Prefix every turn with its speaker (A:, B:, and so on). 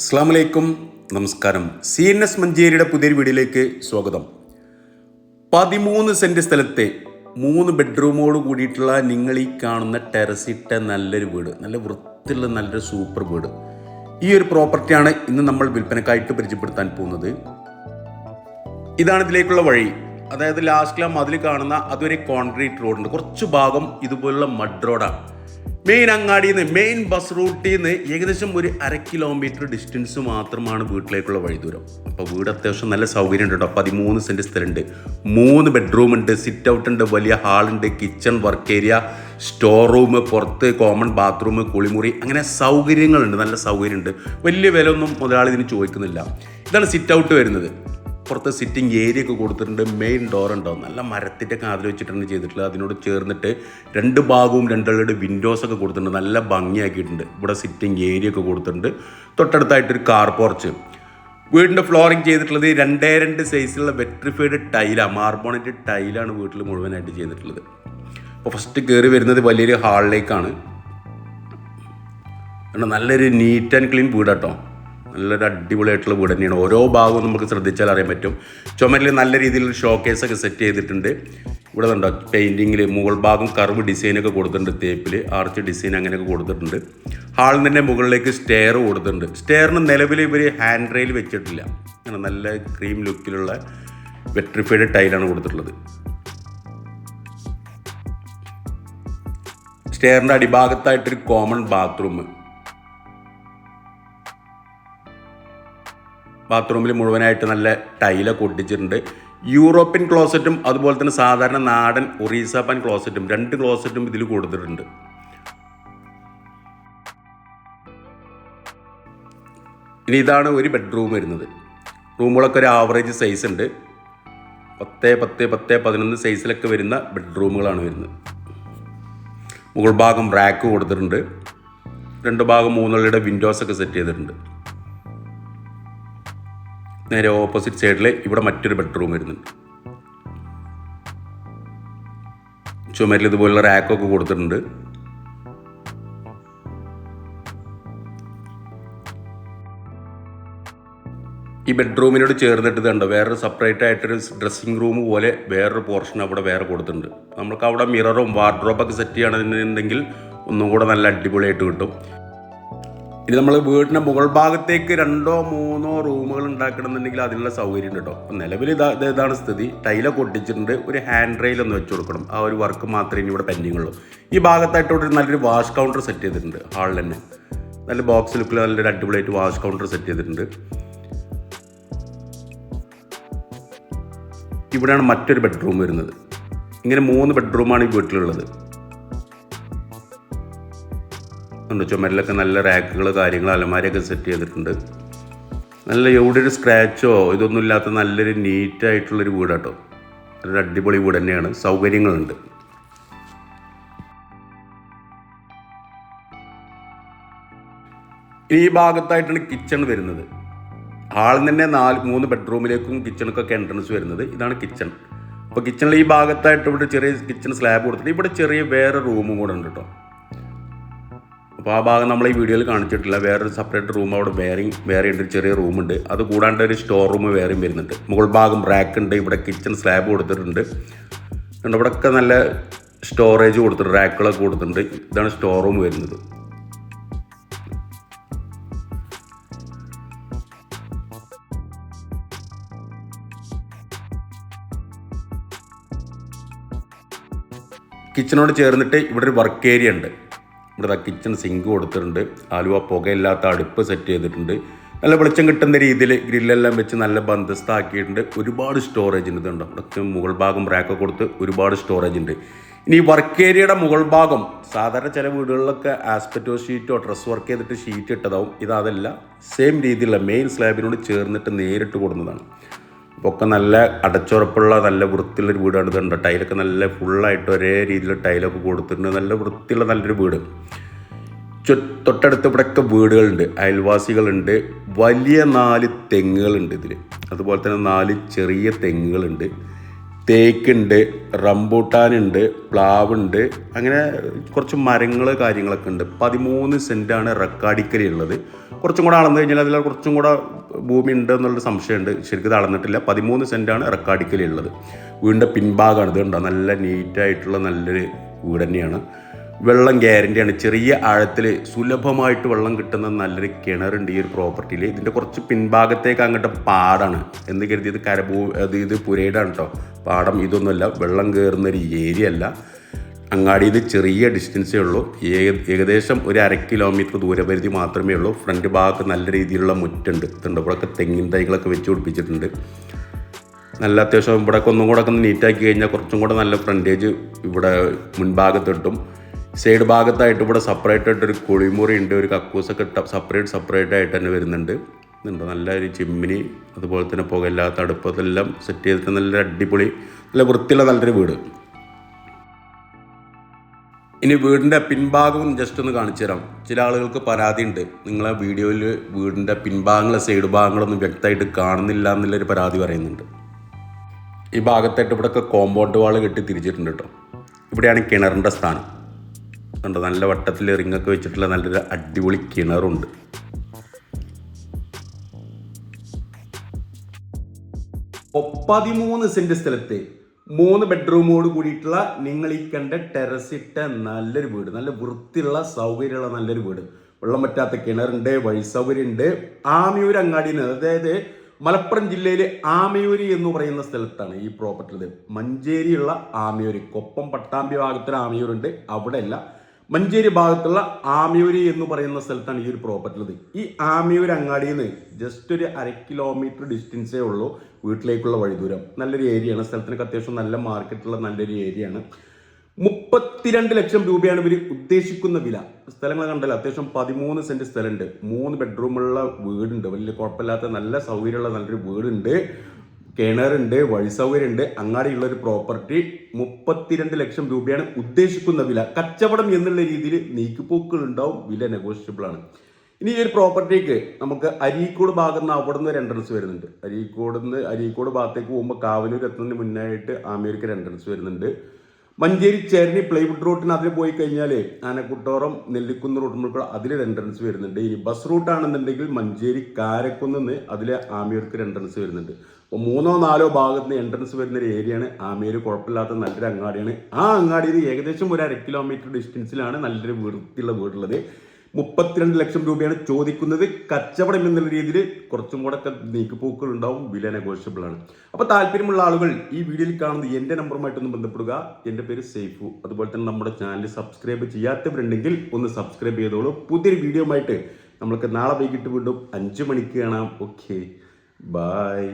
A: അസ്സാം വലൈക്കും നമസ്കാരം. സി എൻ എസ് മഞ്ചേരിയുടെ പുതിയൊരു വീഡിയോയിലേക്ക് സ്വാഗതം. പതിമൂന്ന് സെന്റ് സ്ഥലത്തെ മൂന്ന് ബെഡ്റൂമോട് കൂടിയിട്ടുള്ള നിങ്ങൾ ഈ കാണുന്ന ടെറസിട്ട നല്ലൊരു വീട് നല്ല വൃത്തിയുള്ള നല്ലൊരു സൂപ്പർ വീട്. ഈ ഒരു പ്രോപ്പർട്ടിയാണ് ഇന്ന് നമ്മൾ വിൽപ്പനക്കായിട്ട് പരിചയപ്പെടുത്താൻ പോകുന്നത്. ഇതാണ് ഇതിലേക്കുള്ള വഴി. അതായത് ലാസ്റ്റിലെ മതിൽ കാണുന്ന അതൊരു കോൺക്രീറ്റ് റോഡുണ്ട് കുറച്ച് ഭാഗം ഇതുപോലുള്ള മഡ് റോഡാണ് മെയിൻ അങ്ങാടിയിൽ നിന്ന് മെയിൻ ബസ് റൂട്ടിൽ നിന്ന് ഏകദേശം ഒരു അര കിലോമീറ്റർ ഡിസ്റ്റൻസ് മാത്രമാണ് വീട്ടിലേക്കുള്ള വഴി ദൂരം അപ്പോൾ വീട് അത്യാവശ്യം നല്ല സൗകര്യം ഉണ്ട് കേട്ടോ. പതിമൂന്ന് സെന്റ് സ്ഥലമുണ്ട്. മൂന്ന് ബെഡ്റൂം ഉണ്ട് സിറ്റ് ഔട്ട് ഉണ്ട് വലിയ ഹാളുണ്ട് kitchen work area store room പുറത്ത് കോമൺ ബാത്റൂം കുളിമുറി അങ്ങനെ സൗകര്യങ്ങളുണ്ട് നല്ല സൗകര്യമുണ്ട്. വലിയ വില ഒന്നും മുതലാളി ഇതിന് ചോദിക്കുന്നില്ല. ഇതാണ് സിറ്റ് ഔട്ട് വരുന്നത്. പുറത്ത് സിറ്റിംഗ് ഏരിയ ഒക്കെ കൊടുത്തിട്ടുണ്ട്. മെയിൻ ഡോർ ഉണ്ടാവും നല്ല മരത്തിന്റെ കാതിൽ വെച്ചിട്ടാണ് ചെയ്തിട്ടുള്ളത്. അതിനോട് ചേർന്നിട്ട് രണ്ട് ഭാഗവും രണ്ടുകളുടെ വിൻഡോസ് ഒക്കെ കൊടുത്തിട്ടുണ്ട്. നല്ല ഭംഗിയാക്കിയിട്ടുണ്ട്. ഇവിടെ സിറ്റിംഗ് ഏരിയ ഒക്കെ കൊടുത്തിട്ടുണ്ട്. തൊട്ടടുത്തായിട്ടൊരു കാർ പോർച്ച് വീടിന്റെ ഫ്ലോറിങ് ചെയ്തിട്ടുള്ളത് രണ്ടേ രണ്ട് സൈസിലുള്ള വെട്രിഫൈഡ് ടൈലാണ് മാർബോണറ്റ് ടൈലാണ് വീട്ടിൽ മുഴുവനായിട്ട് ചെയ്തിട്ടുള്ളത്. അപ്പോൾ ഫസ്റ്റ് കയറി വരുന്നത് വലിയൊരു ഹാളിലേക്കാണ് നല്ലൊരു നീറ്റ് ആൻഡ് ക്ലീൻ വീടാട്ടോ. നല്ലൊരു അടിപൊളിയായിട്ടുള്ള വീട് തന്നെയാണ്. ഓരോ ഭാഗവും നമുക്ക് ശ്രദ്ധിച്ചാൽ അറിയാൻ പറ്റും. ചുമരിൽ നല്ല രീതിയിലുള്ള ഷോക്കേസ് ഒക്കെ സെറ്റ് ചെയ്തിട്ടുണ്ട്. ഇവിടെ ഉണ്ടോ പെയിന്റിങ്ങിൽ മുകൾ ഭാഗം കർവ് ഡിസൈനൊക്കെ കൊടുത്തിട്ടുണ്ട് തേപ്പിൽ ആർച്ച് ഡിസൈൻ അങ്ങനെയൊക്കെ കൊടുത്തിട്ടുണ്ട്. ഹാളിൽ തന്നെ മുകളിലേക്ക് സ്റ്റെയർ കൊടുത്തിട്ടുണ്ട്. സ്റ്റെയറിന് നിലവിൽ ഇവർ ഹാൻഡ് റെയിൽ വെച്ചിട്ടില്ല. അങ്ങനെ നല്ല ക്രീം ലുക്കിലുള്ള വെട്രിഫൈഡ് ടൈലാണ് കൊടുത്തിട്ടുള്ളത്. സ്റ്റെയറിന്റെ അടിഭാഗത്തായിട്ടൊരു കോമൺ ബാത്റൂം ബാത്റൂമിൽ മുഴുവനായിട്ട് നല്ല ടൈലൊക്കെ ഒട്ടിച്ചിട്ടുണ്ട്. യൂറോപ്യൻ ക്ലോസറ്റും അതുപോലെ തന്നെ സാധാരണ നാടൻ ഒറീസ പാൻ ക്ലോസറ്റും രണ്ട് ക്ലോസറ്റും ഇതിൽ കൊടുത്തിട്ടുണ്ട്. ഇനി ഇതാണ് ഒരു ബെഡ്റൂം വരുന്നത്. റൂമുകളൊക്കെ ഒരു ആവറേജ് സൈസ് ഉണ്ട്. പത്ത് പത്ത് പത്ത് പതിനൊന്ന് സൈസിലൊക്കെ വരുന്ന ബെഡ്റൂമുകളാണ് വരുന്നത്. മുകൾ ഭാഗം റാക്ക് കൊടുത്തിട്ടുണ്ട്. രണ്ട് ഭാഗം മൂന്നുള്ളിയുടെ വിൻഡോസൊക്കെ സെറ്റ് ചെയ്തിട്ടുണ്ട്. നേരെ ഓപ്പോസിറ്റ് സൈഡിൽ ഇവിടെ മറ്റൊരു ബെഡ്റൂം വരുന്നുണ്ട്. ചുമരിൽ ഇതുപോലുള്ള റാക്കൊക്കെ കൊടുത്തിട്ടുണ്ട്. ഈ ബെഡ്റൂമിനോട് ചേർന്നിട്ട് ഇതുണ്ട് വേറൊരു സെപ്പറേറ്റ് ആയിട്ടൊരു ഡ്രസ്സിങ് റൂം പോലെ വേറൊരു പോർഷൻ അവിടെ വേറെ കൊടുത്തിട്ടുണ്ട്. നമുക്ക് അവിടെ മിററും വാർഡ്രോബൊക്കെ സെറ്റ് ചെയ്യണമെന്നുണ്ടെങ്കിൽ ഒന്നും കൂടെ നല്ല അടിപൊളിയായിട്ട് കിട്ടും. ഇനി നമ്മൾ വീടിന്റെ മുകൾ ഭാഗത്തേക്ക് രണ്ടോ മൂന്നോ റൂമുകൾ ഉണ്ടാക്കണമെന്നുണ്ടെങ്കിൽ അതിനുള്ള സൗകര്യം ഉണ്ട് കേട്ടോ. അപ്പം നിലവിൽ ഇതാ ഇത് ഇതാണ് സ്ഥിതി. ടൈലൊക്കെ ഒട്ടിച്ചിട്ടുണ്ട്. ഒരു ഹാൻഡ് റെയിൽ ഒന്ന് വെച്ച് കൊടുക്കണം. ആ ഒരു വർക്ക് മാത്രമേ ഇനി ഇവിടെ പെൻഡിങ് ഉള്ളൂ. ഈ ഒരു നല്ലൊരു വാഷ് കൗണ്ടർ സെറ്റ് ചെയ്തിട്ടുണ്ട് ഹാളിൽ തന്നെ. നല്ല ബോക്സ് ലുക്കിൽ നല്ലൊരു അടിപൊളിയായിട്ട് വാഷ് കൗണ്ടർ സെറ്റ് ചെയ്തിട്ടുണ്ട്. ഇവിടെയാണ് മറ്റൊരു ബെഡ്റൂം വരുന്നത്. ഇങ്ങനെ മൂന്ന് ബെഡ്റൂമാണ് ഈ വീട്ടിലുള്ളത്. ഉണ്ട്. ചുമരിലൊക്കെ നല്ല റാക്കുകൾ കാര്യങ്ങൾ അലമാരയൊക്കെ സെറ്റ് ചെയ്തിട്ടുണ്ട്. നല്ല എവിടെ ഒരു സ്ക്രാച്ചോ ഇതൊന്നും ഇല്ലാത്ത നല്ലൊരു നീറ്റായിട്ടുള്ളൊരു വീടാട്ടോ. ഒരു അടിപൊളി വീട് തന്നെയാണ്. സൗകര്യങ്ങളുണ്ട്. ഈ ഭാഗത്തായിട്ടാണ് കിച്ചൺ വരുന്നത്. ഹാളിൽ തന്നെ നാല് മൂന്ന് ബെഡ്റൂമിലേക്കും കിച്ചണൊക്കെ എൻട്രൻസ് വരുന്നത്. ഇതാണ് കിച്ചൺ അപ്പോൾ കിച്ചണിൽ ഈ ഭാഗത്തായിട്ട് ഇവിടെ ചെറിയ കിച്ചൺ സ്ലാബ് കൊടുത്തിട്ട് ഇവിടെ ചെറിയ വേറെ റൂമും കൂടെ ഉണ്ട് കേട്ടോ അപ്പോൾ ആ ഭാഗം നമ്മൾ ഈ വീഡിയോയിൽ കാണിച്ചിട്ടില്ല. വേറൊരു സെപ്പറേറ്റ് റൂം അവിടെ വേറെയും വേറെ ഉണ്ട് ചെറിയ റൂമുണ്ട് അത് കൂടാണ്ട് ഒരു സ്റ്റോർ റൂം വേറെയും വരുന്നുണ്ട്. മുകൾ ഭാഗം റാക്ക് ഉണ്ട് ഇവിടെ കിച്ചൺ സ്ലാബ് കൊടുത്തിട്ടുണ്ട്. ഇവിടെയൊക്കെ നല്ല സ്റ്റോറേജ് കൊടുത്തിട്ടുണ്ട് റാക്കുകളൊക്കെ കൊടുത്തിട്ടുണ്ട്. ഇതാണ് സ്റ്റോർ റൂം വരുന്നത്. കിച്ചണോട് ചേർന്നിട്ട് ഇവിടെ ഒരു വർക്ക് ഏരിയ ഉണ്ട്. ഇവിടെ കിച്ചൺ സിങ്ക് കൊടുത്തിട്ടുണ്ട്. ആലുവ പുകയില്ലാത്ത അടുപ്പ് സെറ്റ് ചെയ്തിട്ടുണ്ട്. നല്ല വെളിച്ചം കിട്ടുന്ന രീതിയിൽ ഗ്രില്ലെല്ലാം വെച്ച് നല്ല ബന്ധസ്ഥാക്കിയിട്ടുണ്ട് ഒരുപാട് സ്റ്റോറേജ് ഉണ്ട് ഇതുണ്ട്. ഇവിടെ മുകൾ ഭാഗം റാക്ക് കൊടുത്ത് ഒരുപാട് സ്റ്റോറേജ് ഉണ്ട്. ഇനി വർക്ക് ഏരിയയുടെ മുകൾ ഭാഗം സാധാരണ ചില വീടുകളിലൊക്കെ ആസ്പെറ്റോ ഷീറ്റോ ഡ്രസ് വർക്ക് ചെയ്തിട്ട് ഷീറ്റ് ഇട്ടതാവും. ഇതല്ല സെയിം രീതിയിലുള്ള മെയിൻ സ്ലാബിനോട് ചേർന്നിട്ട് നേരിട്ട് കൊടുക്കുന്നതാണ്. ഒക്കെ നല്ല അടച്ചുറപ്പുള്ള നല്ല വൃത്തിയുള്ളൊരു വീടാണ് ഇതുണ്ട് ടൈലൊക്കെ നല്ല ഫുള്ളായിട്ട് ഒരേ രീതിയിൽ ടൈലൊക്കെ കൊടുത്തിട്ടുണ്ട്. നല്ല വൃത്തിയുള്ള നല്ലൊരു വീട്. തൊട്ടടുത്ത് ഇവിടെയൊക്കെ വീടുകളുണ്ട്. അയൽവാസികളുണ്ട്. വലിയ നാല് തെങ്ങുകളുണ്ട് ഇതിൽ അതുപോലെ തന്നെ നാല് ചെറിയ തെങ്ങുകളുണ്ട്. തേക്കുണ്ട് റംബൂട്ടാനുണ്ട് പ്ലാവുണ്ട്. അങ്ങനെ കുറച്ച് മരങ്ങൾ കാര്യങ്ങളൊക്കെ ഉണ്ട്. പതിമൂന്ന് സെന്റാണ് റെക്കാടിക്കലി ഉള്ളത് കുറച്ചും കൂടെ അളന്നു കഴിഞ്ഞാൽ അതിൽ കുറച്ചും കൂടെ ഭൂമി ഉണ്ട് എന്നുള്ള സംശയമുണ്ട്. ശരിക്കും ഇത് അളന്നിട്ടില്ല. പതിമൂന്ന് സെന്റാണ് റെക്കാടിക്കലി ഉള്ളത് വീടിന്റെ പിൻഭാഗമാണ് ഇത് ഉണ്ടോ നല്ല നീറ്റായിട്ടുള്ള നല്ലൊരു വീട് തന്നെയാണ്. വെള്ളം ഗ്യാരന്റിയാണ് ചെറിയ ആഴത്തിൽ സുലഭമായിട്ട് വെള്ളം കിട്ടുന്ന നല്ലൊരു കിണറുണ്ട് ഈ ഒരു പ്രോപ്പർട്ടിയിൽ ഇതിന്റെ കുറച്ച് പിൻഭാഗത്തേക്ക് അങ്ങോട്ട് പാടാണ്. എന്ന് കരുതി ഇത് കരഭൂ അത് ഇത് പുരയിടാണ് കേട്ടോ പാടം ഇതൊന്നുമല്ല വെള്ളം കയറുന്ന ഒരു ഏരിയ അല്ല. അങ്ങാടിയിൽ ചെറിയ ഡിസ്റ്റൻസേ ഉള്ളൂ. ഏകദേശം ഒരു അര കിലോമീറ്റർ ദൂരപരിധി മാത്രമേ ഉള്ളൂ. ഫ്രണ്ട് ഭാഗത്ത് നല്ല രീതിയിലുള്ള മുറ്റുണ്ട്. ഇതുണ്ട്. ഇവിടെയൊക്കെ തെങ്ങിൻ തൈകളൊക്കെ വെച്ച് പിടിപ്പിച്ചിട്ടുണ്ട്. നല്ല അത്യാവശ്യം ഇവിടെ ഒന്നും കൂടെ ഒക്കെ നീറ്റാക്കി കഴിഞ്ഞാൽ കുറച്ചും കൂടെ നല്ല ഫ്രണ്ടേജ് ഇവിടെ മുൻഭാഗത്ത് കിട്ടും. സൈഡ് ഭാഗത്തായിട്ട് ഇവിടെ സെപ്പറേറ്റ് ആയിട്ട് ഒരു കുളിമുറി ഉണ്ട് ഒരു കക്കൂസൊക്കെ സെപ്പറേറ്റ് സെപ്പറേറ്റ് ആയിട്ട് തന്നെ വരുന്നുണ്ട്. ഇതുണ്ട് നല്ല ഒരു ചിമ്മിനി അതുപോലെ തന്നെ പുകയില്ലാത്ത അടുപ്പതെല്ലാം സെറ്റ് ചെയ്തിട്ട് നല്ല അടിപൊളി നല്ല വൃത്തിയുള്ള നല്ലൊരു വീട്. ഇനി വീടിന്റെ പിൻഭാഗം ജസ്റ്റ് ഒന്ന് കാണിച്ചു തരാം. ചില ആളുകൾക്ക് പരാതി ഉണ്ട് നിങ്ങളെ വീഡിയോയിൽ വീടിന്റെ പിൻഭാഗങ്ങളെ സൈഡ് ഭാഗങ്ങളൊന്നും വ്യക്തമായിട്ട് കാണുന്നില്ല എന്നുള്ളൊരു പരാതി പറയുന്നുണ്ട്. ഈ ഭാഗത്തായിട്ട് ഇവിടെയൊക്കെ കോമ്പൗണ്ട് വാൾ കെട്ടി തിരിച്ചിട്ടുണ്ട് കേട്ടോ. ഇവിടെയാണ് കിണറിന്റെ സ്ഥാനം. കണ്ടോ നല്ല വട്ടത്തിൽ റിങ്ങൊക്കെ വെച്ചിട്ടുള്ള നല്ലൊരു അടിപൊളി കിണറുണ്ട്. പതിമൂന്ന് സെന്റ് സ്ഥലത്ത് മൂന്ന് ബെഡ്റൂമോട് കൂടിയിട്ടുള്ള നിങ്ങൾ ഈ കണ്ട ടെറസ് ഇട്ട നല്ലൊരു വീട്. നല്ല വൃത്തിയുള്ള സൗകര്യമുള്ള നല്ലൊരു വീട്. വെള്ളം പറ്റാത്ത കിണറുണ്ട് വഴി സൗകര്യമുണ്ട്. ആമിയൂർ അങ്ങാടിയിൽ അതായത് മലപ്പുറം ജില്ലയിലെ ആമയൂര് എന്ന് പറയുന്ന സ്ഥലത്താണ് ഈ പ്രോപ്പർട്ടി ഉള്ളത്. മഞ്ചേരിയുള്ള ആമയൂര് കൊപ്പം പട്ടാമ്പി ഭാഗത്തൊരു ആമയൂരുണ്ട്. ഉണ്ട് അല്ല മഞ്ചേരി ഭാഗത്തുള്ള ആമിയൂരി എന്ന് പറയുന്ന സ്ഥലത്താണ് ഈ ഒരു പ്രോപ്പർട്ടി ഉള്ളത്. ഈ ആമിയൂർ അങ്ങാടിയിൽ നിന്ന് ജസ്റ്റ് ഒരു അര കിലോമീറ്റർ ഡിസ്റ്റൻസേ ഉള്ളൂ വീട്ടിലേക്കുള്ള വഴി ദൂരം നല്ലൊരു ഏരിയയാണ് സ്ഥലത്തിനൊക്കെ അത്യാവശ്യം നല്ല മാർക്കറ്റുള്ള നല്ലൊരു ഏരിയയാണ് മുപ്പത്തിരണ്ട് ലക്ഷം രൂപയാണ് ഇവർ ഉദ്ദേശിക്കുന്ന വില. സ്ഥലങ്ങൾ കണ്ടല്ലോ അത്യാവശ്യം പതിമൂന്ന് സെന്റ് സ്ഥലമുണ്ട്. മൂന്ന് ബെഡ്റൂമുള്ള വീടുണ്ട്. വലിയ കുഴപ്പമില്ലാത്ത നല്ല സൗകര്യമുള്ള നല്ലൊരു വീടുണ്ട്. കിണറുണ്ട് വഴി സൗകര്യമുണ്ട് അങ്ങാടിയുള്ള ഒരു പ്രോപ്പർട്ടി മുപ്പത്തിരണ്ട് ലക്ഷം രൂപയാണ് ഉദ്ദേശിക്കുന്ന വില. കച്ചവടം എന്നുള്ള രീതിയിൽ നീക്കുപോക്കുകൾ ഉണ്ടാവും വില നെഗോഷ്യബിൾ ആണ്. ഇനി ഈ ഒരു പ്രോപ്പർട്ടിക്ക് നമുക്ക് അരീക്കോട് ഭാഗത്ത് നിന്ന് അവിടെ നിന്ന് ഒരു എൻട്രൻസ് വരുന്നുണ്ട്. അരീക്കോട് നിന്ന് അരീക്കോട് ഭാഗത്തേക്ക് പോകുമ്പോൾ കാവനൂർ എത്തുന്നതിന് മുന്നായിട്ട് ആമേരിക്ക എൻട്രൻസ് വരുന്നുണ്ട്. മഞ്ചേരി ചേരണി പ്ലൈവുഡ് റൂട്ടിന് അതിൽ പോയി കഴിഞ്ഞാൽ ആനക്കുട്ടോറം നെല്ലിക്കുന്ന് റൂട്ട് അതിലൊരു എൻട്രൻസ് വരുന്നുണ്ട്. ഇനി ബസ് റൂട്ടാണെന്നുണ്ടെങ്കിൽ മഞ്ചേരി കാരക്കുന്ന് അതിലെ അതിൽ ആമിയൂർക്ക് എൻട്രൻസ് വരുന്നുണ്ട്. അപ്പോൾ മൂന്നോ നാലോ ഭാഗത്ത് നിന്ന് എൻട്രൻസ് വരുന്ന ഒരു ഏരിയയാണ് ആമിയൂർ കുഴപ്പമില്ലാത്ത നല്ലൊരു അങ്ങാടിയാണ്. ആ അങ്ങാടിയിൽ നിന്ന് ഏകദേശം ഒരു അര കിലോമീറ്റർ ഡിസ്റ്റൻസിലാണ് നല്ലൊരു വൃത്തിയുള്ള വീടുള്ളത്. മുപ്പത്തിരണ്ട് ലക്ഷം രൂപയാണ് ചോദിക്കുന്നത്. കച്ചവടം എന്നുള്ള രീതിയിൽ കുറച്ചും കൂടെ ഒക്കെ നീക്കുപോക്കുകൾ ഉണ്ടാവും. വില നെഗോഷ്യബിൾ ആണ്. അപ്പോൾ താല്പര്യമുള്ള ആളുകൾ ഈ വീഡിയോയിൽ കാണുന്ന എന്റെ നമ്പറുമായിട്ടൊന്ന് ബന്ധപ്പെടുക. എന്റെ പേര് സേഫു അതുപോലെ തന്നെ നമ്മുടെ ചാനൽ സബ്സ്ക്രൈബ് ചെയ്യാത്തവരുണ്ടെങ്കിൽ ഒന്ന് സബ്സ്ക്രൈബ് ചെയ്തോളൂ. പുതിയൊരു വീഡിയോ ആയിട്ട് നമ്മൾക്ക് നാളെ വൈകിട്ട് വീണ്ടും അഞ്ച് മണിക്ക് കാണാം. Okay bye